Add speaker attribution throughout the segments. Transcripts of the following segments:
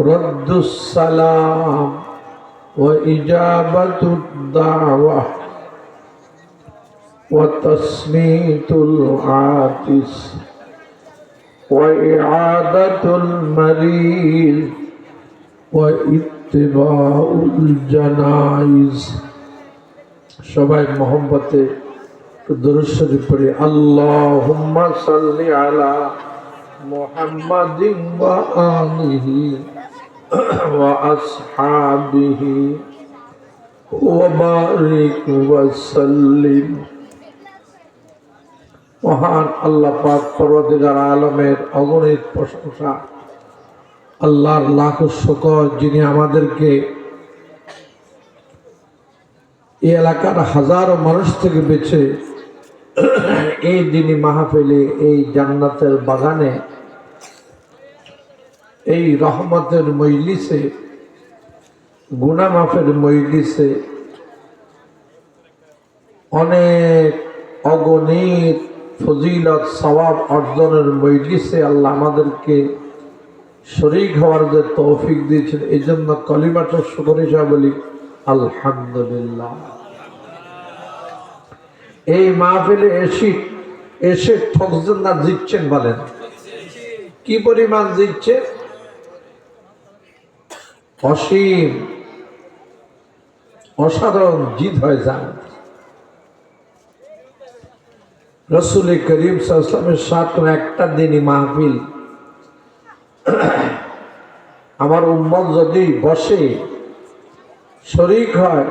Speaker 1: رد السلام وإجابة الدعوة وتسميت العاطس وإعادة المريض واتباع الجنائز সবাই মোহব্বতে দরুদ শরীফ পড়ি আল্লাহুম্মা সাল্লি আলা মুহাম্মাদিন ওয়া আলিহি বারিক ওয়া সাল্লিম মহান আল্লাহ পাক পর্বতিকার আলমের অগণিত প্রশংসা, আল্লাহর লাখ শকর যিনি আমাদেরকে এই এলাকার হাজারো মানুষ থেকে বেছে এই দিনই মাহফিলে, এই জান্নাতের বাগানে এই রহমতের মজলিসে গুনামাফের মজলিসে অনেক অগণিত ফজিলত সবাব অর্জনের মজলিসে আল্লাহ আমাদেরকে শরিক হওয়ার যে তৌফিক দিয়েছেন এই জন্য কলিমাটা শুকর হিসাবে বলি, আলহামদুলিল্লাহ। এই মাহফিলে এসি, এসে ঠকছেন না, জিতছেন বলেন। কি পরিমাণ জিতছে? অসীম অসাধারণ জিত হয়ে যায় রসুল করিম সাল্লামের সাত একটা দিনই মাহফিল আমার উম্মত যদি বসে শরিক হয়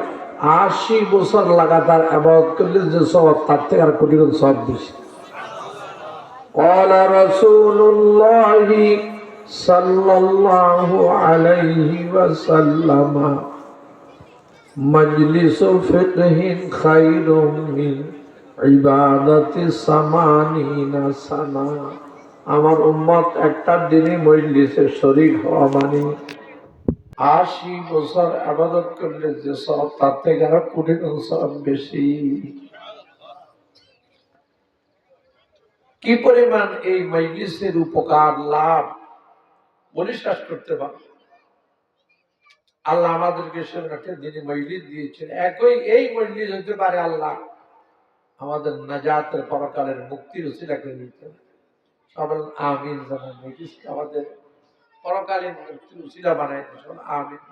Speaker 1: আশি বছর লাগাতার আবাদ করলে যে সব তার থেকে আর কোটি কোটি সব বেশি قال رسول الله صلى الله عليه وسلم مجلس فقه خير من عبادة ثمانين سنة আমার উম্মত একটা দিনে মজলিসে শরীর হওয়া মানে আশি বছর আবাদত করলে যে সব তার থেকে আরো কোটি গুণ সব বেশি কি পরিমাণ এই মজলিসের উপকার লাভ বলিশ্বাস করতে পারবে আল্লাহ আমাদেরকে একটা দিনে মজলিস দিয়েছেন। একই এই মজলিস হতে পারে আল্লাহ আমাদের নাজাতের পরকালের মুক্তির উচিলা করে দিতে সবাই আমিন আমাদের পরকালীন মুক্তির উচিলা বানাই দিয়েছেন আমিন।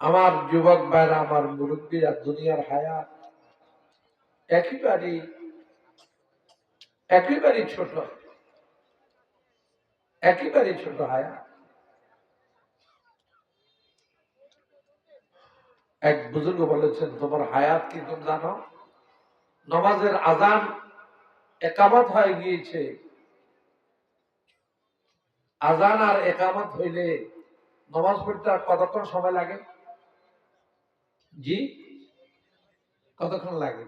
Speaker 1: আমার যুবক ভাইরা, আমার মুরব্বীরা, দুনিয়ার হায়াত একেবারেই একেবারেই ছোট। একেবারেই ছোট হায়াত এক বুজুর্গ বলেছেন, তোমার হায়াত কি তুমি জানো? নমাজের আজান একামত হয়ে গিয়েছে। আজান আর একামত হইলে নমাজ পড়তে কতক্ষণ সময় লাগে? জি, কতক্ষণ লাগে?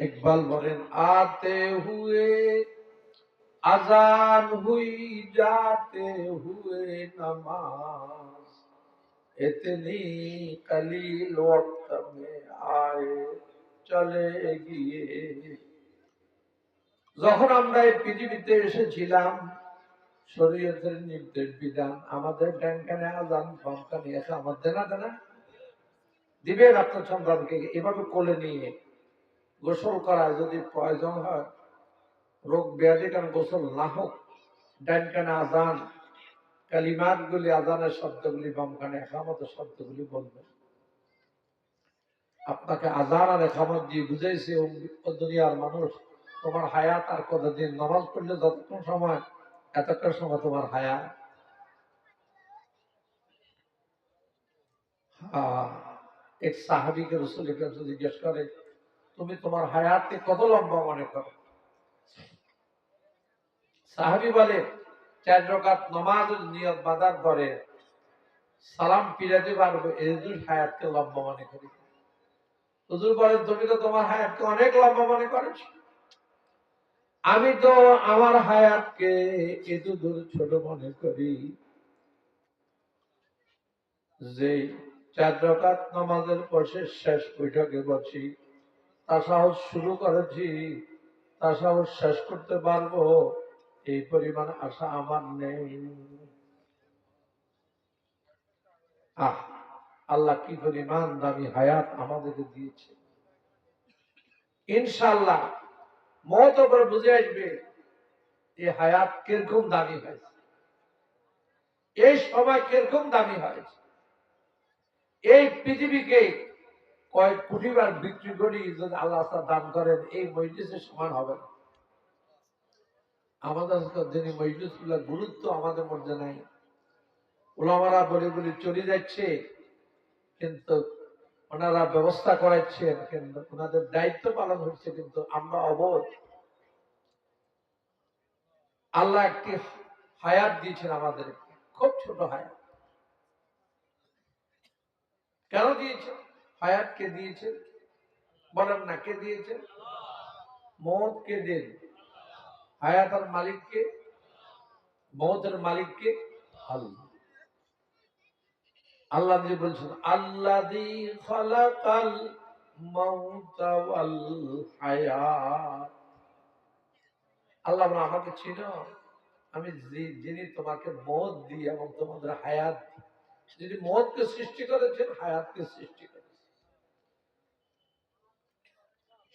Speaker 1: ইকবাল বলেন, আতে হুয়ে, আজান হুই, যাতে হুয়ে নামাজ। এতনি কলিল ওয়াক্ত মে আয়ে চলে গিয়ে। যখন আমরা এই পৃথিবীতে এসেছিলাম, শরীয়তের নির্দেশ বিধান, আমাদের ব্যাংকানে আজান কোম্পানি আছে আমার দেনা দেনা দিবে আপনার সন্তানকে এভাবে কোলে নিয়ে গোসল করা যদি প্রয়োজন হয় রোগ ব্যাধি কারণ গোসল না হোক ডান কানে আজান কালিমাত গুলি আজানের শব্দগুলি বাম কানে একামতের শব্দগুলি বলবেন। আপনাকে আজান আর একামত দিয়ে বুঝাইছে দুনিয়ার মানুষ তোমার হায়াত আর কতদিন? নামাজ পড়লে যতক্ষণ সময় এতক্ষণ সময় তোমার হায়াত। হ্যাঁ, এক সাহাবিকে রসুল জিজ্ঞেস করে তুমি তোমার হায়াতকে কত লম্বা মনে করো? সাহাবি বলে, চার রকাত নমাজ নিয়ত বাদার পরে সালাম ফিরাতে পারবে এজুর হায়াতকে লম্বা মনে করি। হুজুর বলে, তুমি তো তোমার হায়াতকে অনেক লম্বা মনে করেছ। আমি তো আমার হায়াতকে এতু দূর ছোট মনে করি যে, চার রকাত নামাজের পরে শেষ বৈঠকে বসি। তাসাহস শুরু করেছি তাসাউর শেষ করতে পারব, এই পরিমাণ আশা আমার নেই। আহ, আল্লাহ কি পরিমাণ দামি হায়াত আমাদেরকে দিয়েছে। ইনশাল্লাহ মত ওপর বুঝে আসবে এই হায়াত কীরকম দামি হয়েছে। এই সময় কীরকম দামি হয়েছে। এই পৃথিবীকে কয়েক কোটিবার বিক্রি করি যদি আল্লাহ দান করেন, এই মজলিসের সমান হবে না। আমাদের যিনি মজলিস গুরুত্ব আমাদের মধ্যে নাই। ওলামারা বলে বলে চলে যাচ্ছে, কিন্তু ওনারা ব্যবস্থা করাচ্ছেন, কিন্তু ওনাদের দায়িত্ব পালন হচ্ছে, কিন্তু আমরা অবোধ। আল্লাহ একটি হায়াত দিয়েছেন আমাদের খুব ছোট হায়াত। কেন দিয়েছে হায়াত কে দিয়েছে, বলেন না কে দিয়েছে? মত কে দেন। হায়াতের মালিককে মতের মালিককে আল্লাহ আল্লাহ নিজে বলছেন, আল্লাযী খালাকাল মাউতা হায়াত। আল্লাহ আমাকে চিনো। আমি যিনি তোমাকে মত দিই এবং তোমাদের হায়াত। যিনি মতকে সৃষ্টি করেছেন, হায়াতকে সৃষ্টি করেছেন।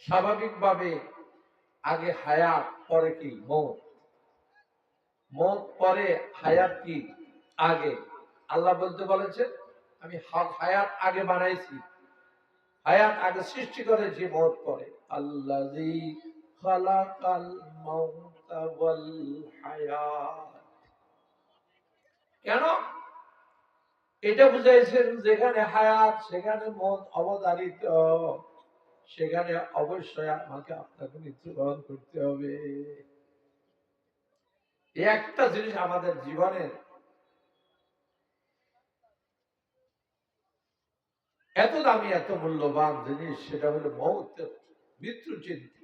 Speaker 1: স্বাভাবিকভাবে আগে হায়াত পরে কি? মত। মত পরে হায়াত কি? আগে। আল্লাহ বলতে বলেছেন, আমি হায়াত আগে বানাইছি। হায়াত আগে সৃষ্টি করেছি, মত পরে। হায়াত। কেন? এটা বুঝাইছেন যেখানে হায়াত, সেখানে মত অবধারিত। সেখানে অবশ্যই আমাকে আপনাকে মৃত্যুবরণ করতে হবে। একটা জিনিস আমাদের জীবনের এত দামি, এত মূল্যবান জিনিস, সেটা হলো মৌত মৃত্যু চিন্তা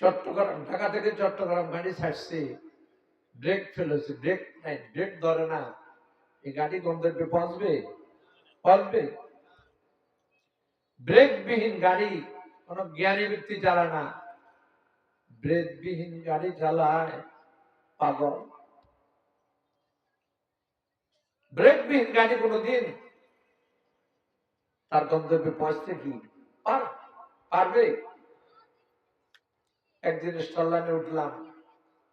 Speaker 1: চট্টগ্রাম, ঢাকা থেকে চট্টগ্রাম গাড়ি ছাড়ছে। ব্রেক ফেলেছে, ব্রেক নাই, ব্রেক ধরে না। এই গাড়ি গন্তব্যে পৌঁছবে? পৌঁছবে ব্রেক বিহীন গাড়ি, কোন জ্ঞানী ব্যক্তি চালায় না। ব্রেকবিহীন গাড়ি চালায় পাগল। ব্রেকবিহীন গাড়ি কোনোদিন তার গন্তব্যে পৌঁছতে কি পারবে? একদিন স্টলানে উঠলাম,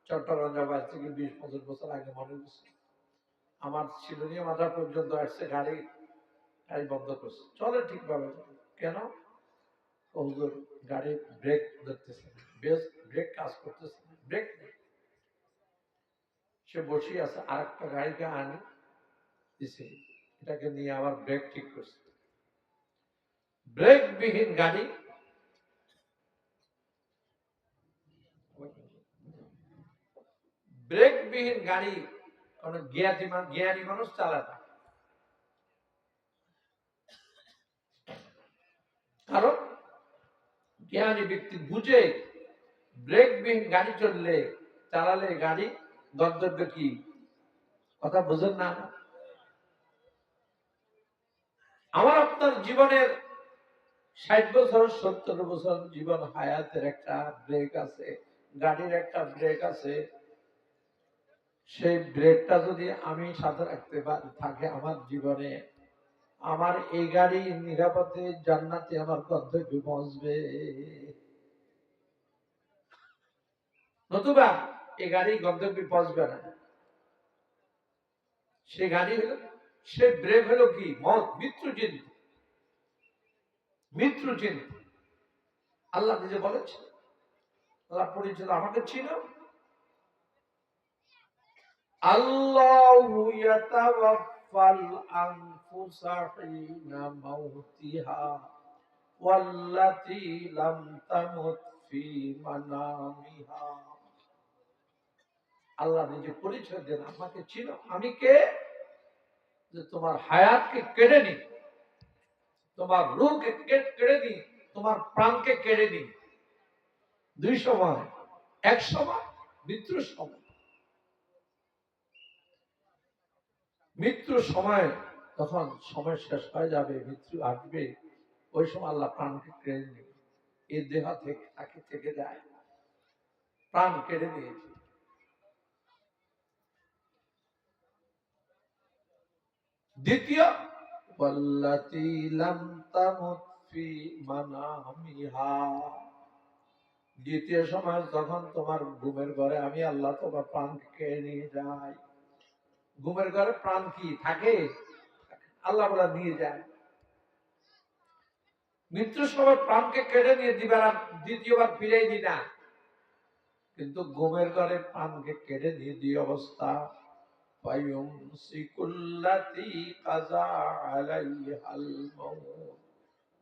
Speaker 1: চট্টগ্রাম যাবার থেকে বিশ, পঁচিশ বছর আগে মনে হচ্ছে আমার শিলনীয় মাথা পর্যন্ত আসছে গাড়ি। গাড়ি বন্ধ করছে চলে ঠিকভাবে কেন ও হুজুর গাড়ি ব্রেক ধরতেছে না বেশ ব্রেক কাজ করতেছে না ব্রেক নেই সে বসে আছে আর একটা গাড়িকে আনি দিছে এটাকে নিয়ে আবার ব্রেক ঠিক করছে ব্রেক বিহীন গাড়ি ব্রেক বিহীন গাড়ি কোন জ্ঞানী মান- জ্ঞানী মানুষ চালায় না কারণ জ্ঞানী ব্যক্তি বুঝে ব্রেক বিহীন গাড়ি চললে, চালালে গাড়ি, গন্তব্য কি? কথা বুঝেন না আমার আপনার জীবনের ষাট বছর, সত্তর বছর জীবন হায়াতের একটা ব্রেক আছে, গাড়ির একটা ব্রেক আছে। সেই ব্রেকটা যদি আমি সাথে রাখতে পারি, থাকে আমার জীবনে। আমার এই গাড়ি নিরাপদে জান্নাতে আমার গন্তব্যে পৌঁছবে। নতুবা এই গাড়ি গন্তব্যে পৌঁছবে না। সে গাড়ি হলো, সে ব্রেক হলো কি? মত মৃত্যু চিহ্ন মৃত্যু চিহ্ন আল্লাহ নিজে বলেছে আল্লাহ পরিচিত আমাকে ছিল আল্লাহ হিনা মাউতিহা ওয়াল্লাতী লাম তামুত ফি মানামিহা আল্লাহ নিজে পরিচয় দেন আমাকে ছিল আমি কে? যে তোমার হায়াতকে কেড়ে নি তোমার রূহকে কেড়ে নি তোমার প্রাণকে কেড়ে নি দুই সময়, এক সময়, মৃত্যুর সময়। মৃত্যুর সময় তখন সময় শেষ হয়ে যাবে মৃত্যু আসবে ওই সময় আল্লাহ প্রাণকে কেড়ে নেবে এই দেহ থেকে তাকে থেকে যায় প্রাণ কেড়ে নিয়েছে দ্বিতীয় والتي لم تمت في منامها দ্বিতীয় সময় যখন তোমার ঘুমের ঘরে আমি আল্লাহ তোমার প্রাণ কেড়ে নিয়ে যাই ঘুমের ঘরে প্রাণ কি থাকে আল্লাহ বলা নিয়ে যায় মৃত্যুর সময় প্রাণকে কেড়ে নিয়ে দিবার আর দ্বিতীয়বার ফিরে দি না কিন্তু ঘুমের ঘরে প্রাণকে কেড়ে নিয়ে দিয়ে অবস্থা ফায়ুমসিকুল্লাতি কাজা আলাইহাল মাউত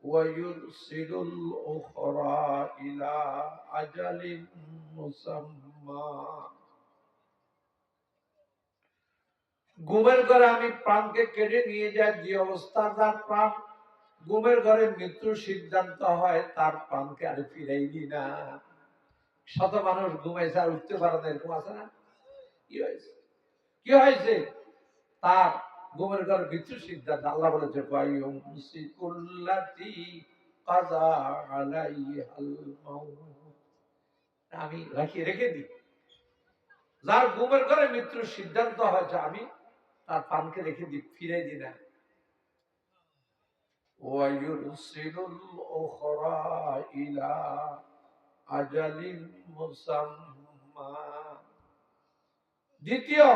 Speaker 1: ويرسل الأخرى إلى أجل مسمى ঘুমের ঘরে আমি প্রাণকে কেড়ে নিয়ে যাই, যে অবস্থা তার প্রাণ। ঘুমের ঘরে মৃত্যুর সিদ্ধান্ত হয়, তার প্রাণকে আর ফিরাই দি না। শত মানুষ ঘুমাইছে আর উঠতে পারে না, এরকম আছে না? কি হয়েছে? কি হয়েছে? তার ঘুমের ঘরে মৃত্যুর সিদ্ধান্ত আল্লাহ বলেছে আমি রাখি রেখে দিই। যার ঘুমের ঘরে মৃত্যুর সিদ্ধান্ত হয়েছে, আমি তার পানকে রেখে দিই ফিরে দিই না ويرسل الأخرى إلى أجل مسمى দ্বিতীয়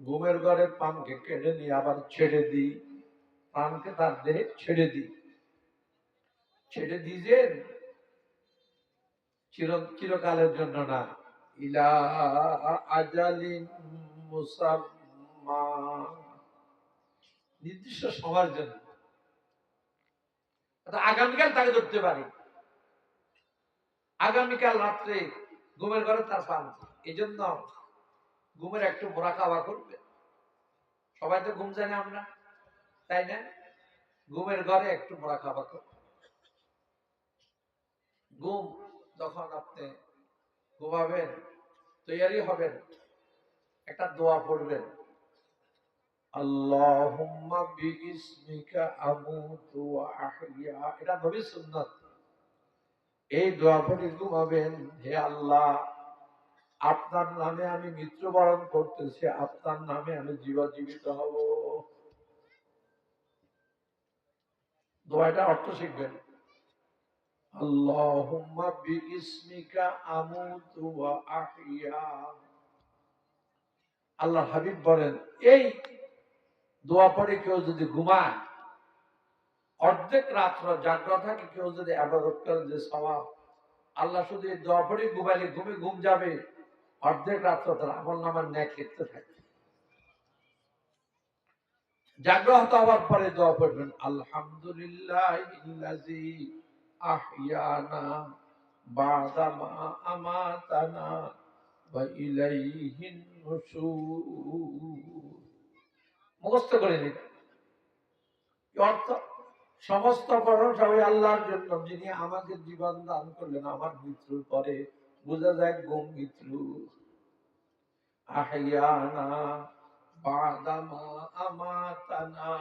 Speaker 1: ঘুমের ঘরে পানকে কেড়ে নিয়ে আবার ছেড়ে দিই পানকে তার দেহে ছেড়ে দিই ছেড়ে দিয়েছেন চির চিরকালের জন্য না ইলা আজালিন মুসাম্মা নির্দিষ্ট সময়ের জন্য। আগামীকাল তাকে ধরতে পারি। আগামীকাল রাত্রে ঘুমের ঘরে তার পান এই জন্য ঘুমের একটু মোরা খাওয়া করবে। সবাই তো ঘুম জানে আমরা, তাই না? ঘুমের ঘরে একটু মোরা খাওয়া করবে। ঘুম যখন আপনি ঘুমাবেন তৈরি হবেন, একটা দোয়া পড়বেন। আল্লাহুম্মা বিইসমিকা আমুতু ওয়া এই দোয়া পড়ে ঘুমাবেন। হে আল্লাহ, আপনার নামে আমি মৃত্যুবরণ করতেছি, আপনার নামে আমি জীবজীবিত হব। দোয়াটা অর্থ শিখবেন। আল্লাহুম্মা বিইসমিকা আমুতু ওয়া আহইয়া। আল্লাহ হাবিব বলেন, এই দোয়া পড়ে কেউ যদি ঘুমায়, অর্ধেক রাত্র জাগ্রত থাকে, কেউ যদি আবাদত করে যে স্বভাব আল্লাহ শুধু দোয়া পড়ে ঘুমাইলে ঘুমে ঘুম যাবে, অর্ধেক রাত্র তার আমল নামার ন্যাক লিখতে থাকে। জাগ্রত হওয়ার পরে দোয়া পড়বেন আলহামদুলিল্লাহ আমাতানা ওয়া ইলাইহিন মুখস্থ করে নিন অর্থ? সমস্ত করণ সবাই আল্লাহর জন্য। যিনি আমাকে জীবন দান করলেন, আমার মৃত্যুর পরে বোঝা যায় গম মৃত্যু। আহিয়ানা বাদামা আমাতানা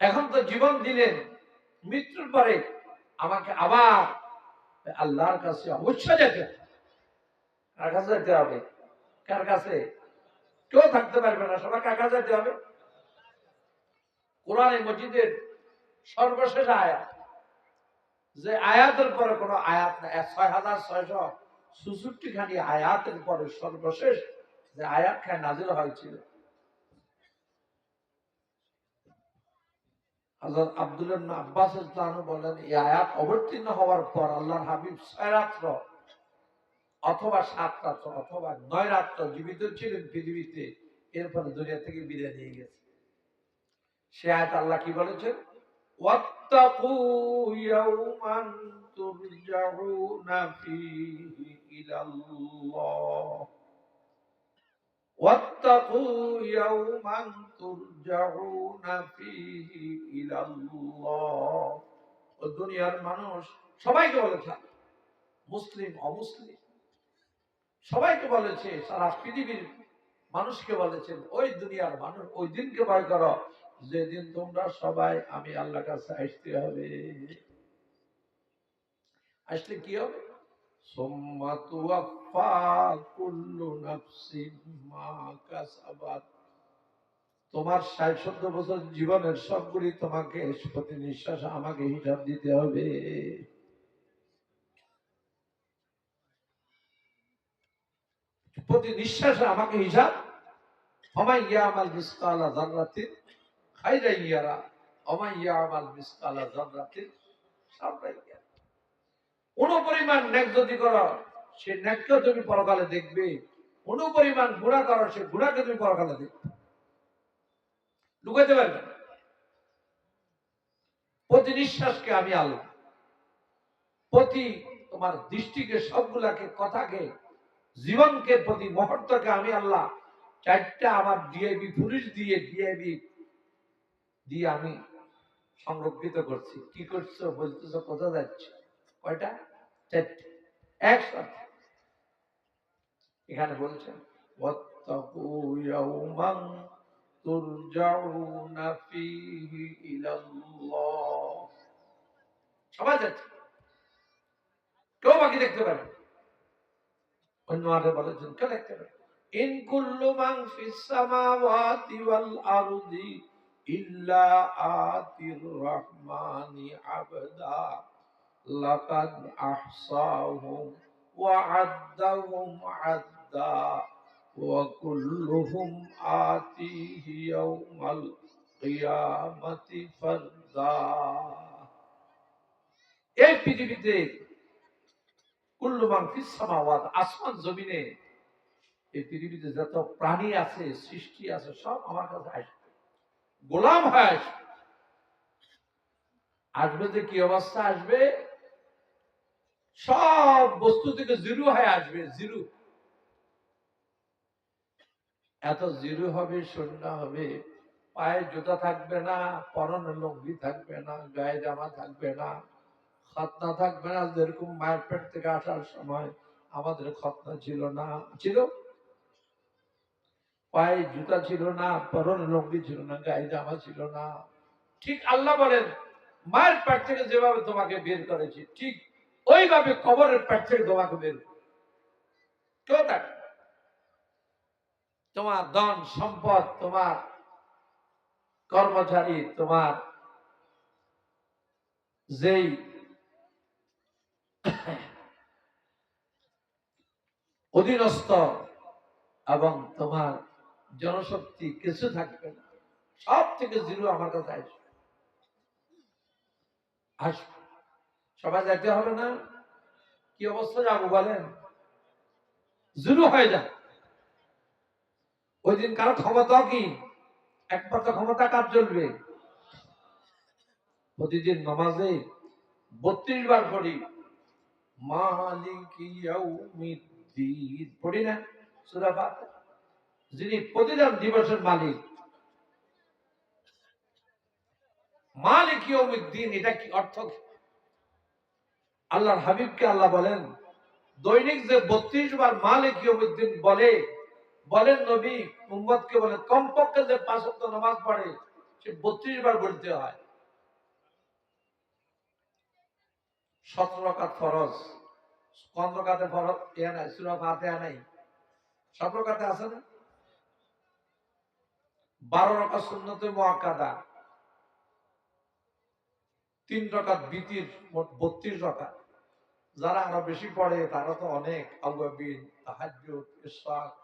Speaker 1: এখন তো জীবন দিলেন, মৃত্যুর পরে আমাকে আবার আল্লাহর কাছে অবশ্যই যেতে। কার কাছে যেতে হবে? কার কাছে? কেউ থাকতে পারবে না সবাই কার কাছে যেতে হবে? কোরআনে মসজিদের সর্বশেষ আয়াত। যে আয়াতের পরে কোনো আয়াত না ছয় হাজার ছয়শো চৌষট্টি খানি আয়াতের পরে সর্বশেষ যে আয়াত খায় নাজির হয়েছিল। হযরত আব্দুল্লাহ ইবনে আব্বাস আনহু বলেন, এই আয়াত অবতীর্ণ হওয়ার পর আল্লাহর হাবিব ছয় রাত্র অথবা সাত রাত্র অথবা নয় রাত্র জীবিত ছিলেন পৃথিবীতে, এরপরে দুনিয়া থেকে বিদায় নিয়ে গেছে। সে আয়াত আল্লাহ কি বলেছেন? ওয়াত্তাকু ইলাল্লাহ। واتقوا يوما ترجعون فيه إلى الله ও দুনিয়ার মানুষ সবাইকে বলেছে মুসলিম অমুসলিম সবাইকে বলেছে সারা পৃথিবীর মানুষকে বলেছেন ওই দুনিয়ার মানুষ ওই দিনকে ভয় করো যেদিন তোমরা সবাই আমি আল্লাহর কাছে আসতে হবে আসলে কি হবে সুম্মা তুওয়াফা তোমার ষাট সত্তর বছর জীবনের সবগুলি তোমাকে প্রতি নিঃশ্বাস আমাকে হিসাব দিতে হবে। প্রতি নিঃশ্বাসে আমাকে হিসাব। ইয়ারা। অনুপরিমাণ ন্যাক যদি করো সে ন্যাককে তুমি পরকালে দেখবে। অনুপরিমাণ গুণা করো সে গুণাকে তুমি পরকালে দেখবে। লুকাতে পারবে প্রতি নিঃশ্বাসকে আমি আল্লাহ প্রতি তোমার দৃষ্টিকে, সবগুলাকে, কথাকে, জীবনকে, প্রতি মুহূর্তকে আমি আল্লাহ চারটা আমার ডিআইবি পুলিশ দিয়ে ডিআইবি দিয়ে আমি সংরক্ষিত করছি। কি করছ, বলতেছো কোথা যাচ্ছে? কয়টা? চারটে। একসাথে এখানে বলছেন واتقوا يوما ترجعون فيه إلى الله সবাই যাচ্ছে কেউ বাকি দেখতে পারে না। অন্য আরে বলেছেন কেউ দেখতে পারে না। ইন কুল্লু মান ফিস সামাওয়াতি ওয়াল আরদি ইল্লা আতির রহমানি আবদা লাকাদ আহসাহুম ওয়া আদ্দাহুম আদ্দা وكلهم آتيه يوم القيامة فردا এই পৃথিবীতে কুল্লু মান ফিস সামাওয়াত আসমান জমিনে এই পৃথিবীতে যত প্রাণী আছে সৃষ্টি আছে সব আমার কাছে আসবে গোলাম হয়ে আসবে আসবে যে কি অবস্থা আসবে সব বস্তু থেকে জিরো হয়ে আসবে জিরো এত জিরো হবে, শূন্য হবে পায়ে জুতা থাকবে না, পরনে লুঙ্গি থাকবে না, গায়ে জামা থাকবে না, খতনা থাকবে না যেরকম মায়ের পেট থেকে আসার সময় আমাদের খতনা ছিল না, ছিল পায়ে জুতা ছিল না, পরনে লুঙ্গি ছিল না, গায়ে জামা ছিল না ঠিক আল্লাহ বলেন, মায়ের পেট থেকে যেভাবে তোমাকে বের করেছি, ঠিক ওইভাবে কবরের পেট থেকে তোমাকে বের। কেউ থাকবে না। তোমার ধন সম্পদ, তোমার কর্মচারী, তোমার যেই অধীনস্থ এবং তোমার জনশক্তি কিছু থাকবে না। সব থেকে জিরো আমার কাছে আসবে। আসবে। সবাই যেতে হবে না? কি অবস্থা যাব বলেন? জিরো হয়ে যায় ওই দিন কারও ক্ষমতা কি? একমাত্র ক্ষমতা কার চলবে প্রতিদিন নমাজে বত্রিশ বার পড়ি। পড়ি না? সূরা যিনি প্রতিদান দিবসের মালিক। মালিক ইয়াউমিদ্দিন, এটা কি অর্থ? আল্লাহর হাবিবকে আল্লাহ বলেন, দৈনিক যে বত্রিশ বার মালিক ইয়াউমিদ্দিন বলে বলেন নবী মুম্মদকে বলেন, কমপক্ষে যে পাঁচ ওয়াক্ত নামাজ পড়ে, সে বত্রিশ বার বলতে হয়। সতেরো রাকাত ফরজ। কোন রাকাতে ফরজ? ইয়া নাই, সূরা ফাতিহা নাই। সব রাকাতে আছে না? বারো রাকাত সুন্নতে মুআক্কাদা। তিন রাকাত বিতির, মোট বত্রিশ রাকাত। যারা আরও বেশি পড়ে, তারা তো অনেক আউয়াবিন তাহাজ্জুদ ইশরাক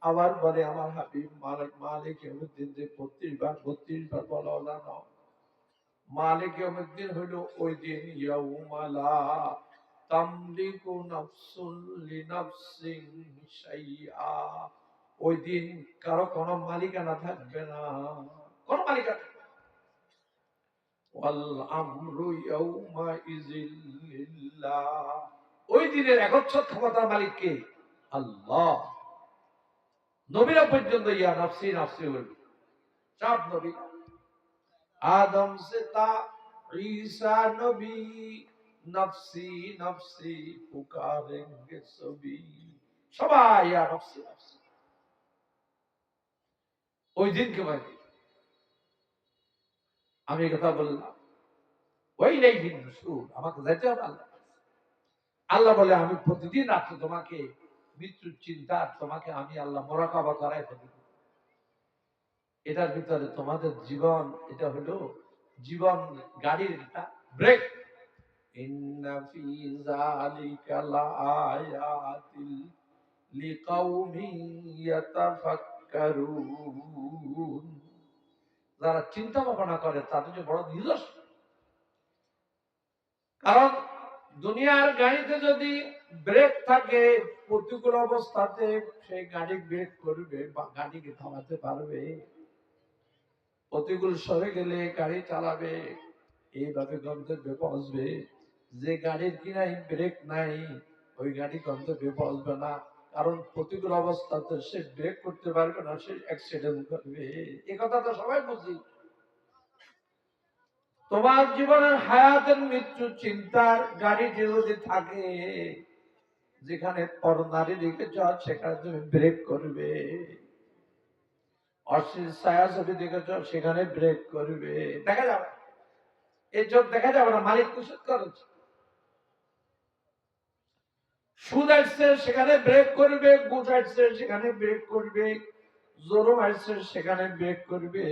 Speaker 1: আবার বলে, আমার হাবিব মালিক মালিক যে বত্রিশ বার বত্রিশ বার বলো, জানো? মালিক ইয়াউমিদ্দিন হইল ওই দিন তামলিকু ওই দিন কারও কোনো মালিকানা থাকবে না। কোন মালিকানা ওই দিনের একচ্ছত্র ক্ষমতার মালিক কে? আল্লাহ। নবীরা পর্যন্ত ইয়া নফসি বলবে সব নবী। আদম সে তা, ঈসা নবী পুকারেঙ্গে সবই ইয়া ওই দিনকে আমি কথা বললাম। ওই নেই সুর আমাকে হবে আল্লাহ আল্লাহ বলে, আমি প্রতিদিন রাত্রে তোমাকে মৃত্যুর চিন্তা তোমাকে আমি আল্লাহ মোরাকাবা করাই ফেলি। এটার ভিতরে তোমাদের জীবন, এটা হলো জীবন গাড়ির একটা ব্রেক ইন্না ফি যালিকা লাআয়াতিল লিকাউমিন ইয়াতাফাক্কারুন। যারা চিন্তা ভাবনা করে, তাদের যে বড় নিদর্শন। কারণ দুনিয়ার গাড়িতে যদি ব্রেক থাকে, প্রতিকূল অবস্থাতে সেই গাড়ি ব্রেক করবে, বা গাড়িকে থামাতে পারবে। প্রতিকূল সরে গেলে গাড়ি চালাবে, এইভাবে গন্তব্যে পৌঁছবে। যে গাড়ির কিনাই ব্রেক নাই, ওই গাড়ি গন্তব্যে পৌঁছবে না। কারণ প্রতিকূল অবস্থাতে সে ব্রেক করতে পারবে না, সে অ্যাক্সিডেন্ট করবে। এ কথা তো সবাই বুঝি। তোমার জীবনের হায়াতের মৃত্যু চিন্তার গাড়িটি যদি থাকে যেখানে পর নারী রেখেছ সেখানে তুমি ব্রেক করবে। অশ্লীল ছায়া ছবি দেখেছ সেখানে ব্রেক করবে। দেখা যাবে। এই চোখ দেখা যাবে না, মালিক কুসুদ করেছে। সুদ আসছে, সেখানে ব্রেক করবে গুট আসছে, সেখানে ব্রেক করবে জোরম আসছে, সেখানে ব্রেক করবে।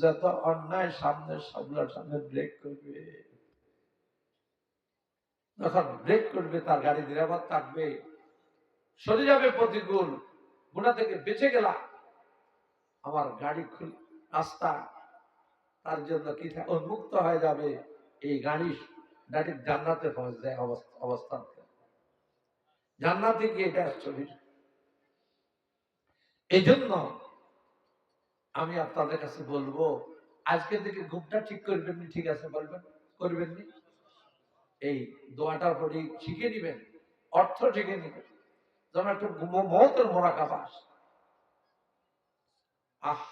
Speaker 1: যত অন্যায় সামনে সবলার সামনে ব্রেক করবে। যখন ব্রেক করবে, তার গাড়ি নিরাপদ থাকবে। সরে যাবে প্রতিকূল। গুণা থেকে বেঁচে গেলাম। আমার গাড়ি রাস্তা, তার জন্য কি উন্মুক্ত হয়ে যাবে। এই গাড়ি গাড়ির জান্নাতে পৌঁছে অবস্থান জান্নাতে গিয়ে এটা চলে এই জন্য আমি আপনাদের কাছে বলব আজকে থেকে ঘুমটা ঠিক করবেন ঠিক আছে বলবেন? করবেন নি? এই দোয়াটার পরে শিখে নিবেন অর্থ শিখে নিবেন যেন একটু মহতের মোরাকাবাস আহ,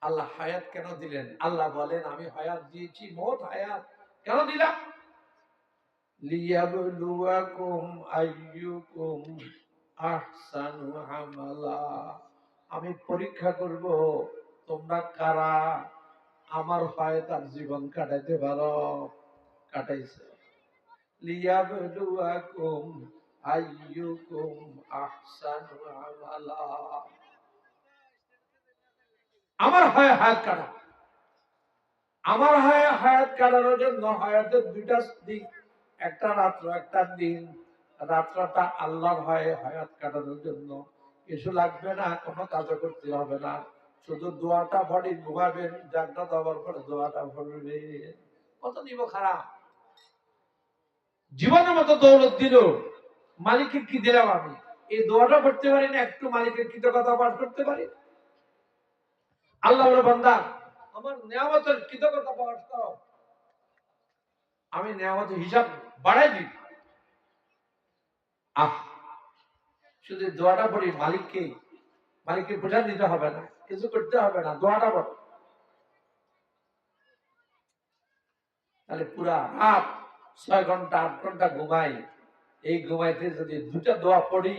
Speaker 1: আল্লাহ হায়াত কেন দিলেন? আল্লাহ বলেন, আমি হায়াত দিয়েছি মত হায়াত। কেন দিলাম? আমি পরীক্ষা করব, তোমরা কারা? আমার পায়ে তার জীবন কাটাইতে পারো। কাটাইছে। লিয়াবলুয়াকুম আইয়ুকুম আহসানু আমালা। আমার হয় হায়াত কাটা। আমার হয় হায়াত কাটানোর জন্য হায়াতের দুইটা দিক, একটা রাত্র, একটা দিন। রাত্রটা আল্লাহর হয় হায়াত কাটানোর জন্য। কিছু লাগবে না, কোনো কাজও করতে হবে না। শুধু দোয়াটা ভরি ঘুমাবেন, জানটা দেওয়ার পরে দোয়াটা ভরবে কত নিব খারাপ? জীবনের মতো দৌলত দিল। মালিকের কি দিলাম আমি? এই দোয়াটা করতে পারি না, একটু মালিকের কৃতজ্ঞতা পাঠ করতে পারি? আল্লাহ বলে, বান্দা, আমার নিয়ামতের কৃতজ্ঞতা পাঠ করো। আমি নিয়ামতের হিসাব বাড়াই দিই। আহ, শুধু দোয়াটা পড়ি, মালিককে মালিককে বোঝা দিতে হবে না, কিছু করতে হবে না, দোয়াটা পড়ো। তাহলে পুরা রাত ছয় ঘণ্টা, আট ঘণ্টা ঘুমাই। এই ঘুমাইতে যদি দুটা দোয়া পড়ি,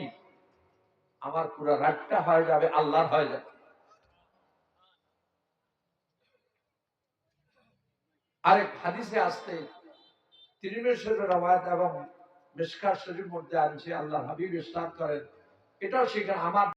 Speaker 1: আমার পুরো রাতটা হয়ে যাবে, আল্লাহর হয়ে যাবে। আরেক হাদিসে আসতে তিরিমেশ্বরের রবায়ত এবং মিসকার শরীফ মধ্যে আনছে আল্লাহ হাবিব ইসলাম করেন। এটাও সেখানে আমার